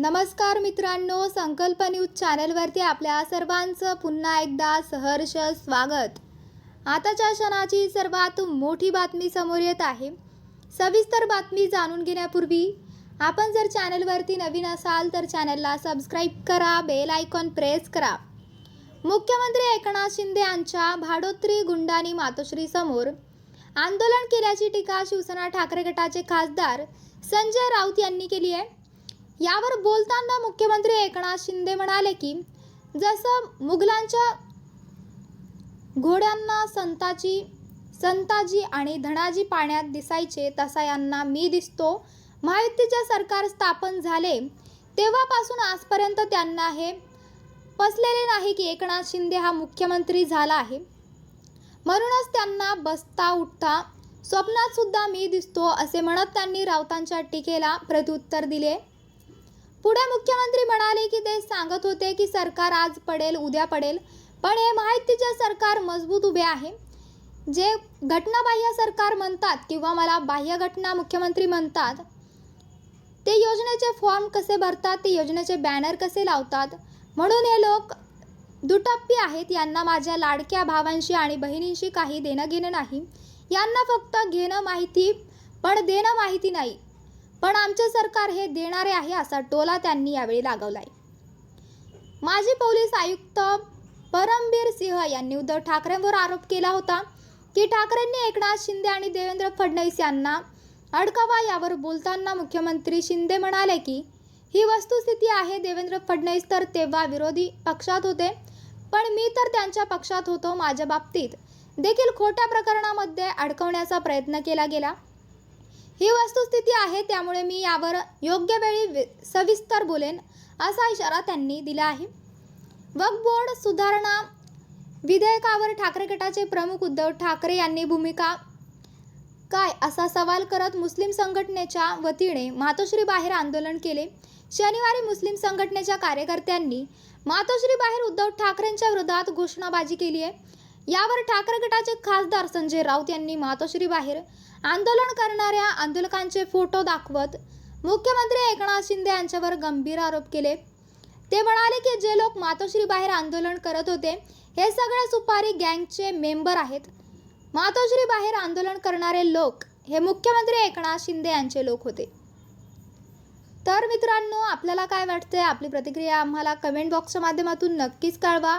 नमस्कार मित्रांनो संकल्प न्यूज चॅनलवरती आपल्या सर्वांचं पुन्हा एकदा सहर्ष स्वागत. आताच्या क्षणाची सर्वात मोठी बातमी समोर येत आहे. सविस्तर बातमी जाणून घेण्यापूर्वी आपण जर चॅनलवरती नवीन असाल तर चॅनलला सबस्क्राईब करा बेल आयकॉन प्रेस करा. मुख्यमंत्री एकनाथ शिंदे यांच्या भाडोत्री गुंडानी मातोश्री समोर आंदोलन केल्याची टीका शिवसेना ठाकरे गटाचे खासदार संजय राऊत यांनी केली आहे. यावर बोलताना मुख्यमंत्री एकनाथ शिंदे म्हणाले की जसं मुघलांच्या घोड्यांना संताची संताजी आणि धनाजी पाण्यात दिसायचे तसा यांना मी दिसतो. महायुतीचे सरकार स्थापन झाले तेव्हापासून आजपर्यंत त्यांना हे पसलेले नाही की एकनाथ शिंदे हा मुख्यमंत्री झाला आहे. म्हणूनच त्यांना बसता उठता स्वप्नात सुद्धा मी दिसतो असे म्हणत त्यांनी राऊतांच्या टीकेला प्रत्युत्तर दिले. पुढे मुख्यमंत्री म्हणाले की ते सांगत होते की सरकार आज पडेल उद्या पडेल. पण हे माहितीचे सरकार मजबूत उभे आहे. जे घटनाबाह्य सरकार म्हणतात किंवा मला बाह्य घटना मुख्यमंत्री म्हणतात ते योजनेचे फॉर्म कसे भरतात ते योजनेचे बॅनर कसे लावतात? म्हणून हे लोक दुटप्पी आहेत. यांना माझ्या लाडक्या भावांशी आणि बहिणींशी काही देणं घेणं नाही. यांना फक्त घेणं माहिती पण देणं माहिती नाही. पण आमचे सरकार हे देणारे आहे असा टोला त्यांनी यावेळी लागवलाय. माजी पोलीस आयुक्त परमबीर सिंह यांनी उद्धव ठाकरेंवर आरोप केला होता की ठाकरेंनी एकनाथ शिंदे आणि देवेंद्र फडणवीस यांना अडकावा यावर बोलताना मुख्यमंत्री शिंदे म्हणाले की ही वस्तुस्थिती आहे देवेंद्र फडणवीस तर तेव्हा विरोधी पक्षात होते पण मी तर त्यांच्या पक्षात होतो माझ्या बाबतीत. देखील खोट्या प्रकरणामध्ये अडकवण्याचा प्रयत्न केला गेला. ही वस्तुस्थिती आहे त्यामुळे मी यावर योग्य वेळी वि- सविस्तर बोलेन असा इशारा त्यांनी दिला आहे. वक्फ बोर्ड सुधारणा विधेयकावर ठाकरे गटाचे प्रमुख उद्धव ठाकरे यांनी भूमिका काय असा सवाल करत मुस्लिम संघटनेच्या वतीने मातोश्री बाहेर आंदोलन केले. शनिवारी मुस्लिम संघटनेच्या कार्यकर्त्यांनी मातोश्री बाहेर उद्धव ठाकरेंच्या विरोधात घोषणाबाजी केली आहे. यावर ठाकरे गटाचे खासदार संजय राऊत यांनी मातोश्री बाहेर आंदोलन करणाऱ्या आंदोलकांचे फोटो दाखवत मुख्यमंत्री एकनाथ शिंदे यांच्यावर गंभीर आरोप केले. ते म्हणाले की जे लोक मातोश्री बाहेर आंदोलन करत होते हे सगळे सुपारी गँगचे मेंबर आहेत. मातोश्री बाहेर आंदोलन करणारे लोक हे मुख्यमंत्री एकनाथ शिंदे यांचे लोक होते. तर मित्रांनो आपल्याला काय वाटतंय? आपली प्रतिक्रिया आम्हाला कमेंट बॉक्सच्या माध्यमातून नक्कीच कळवा.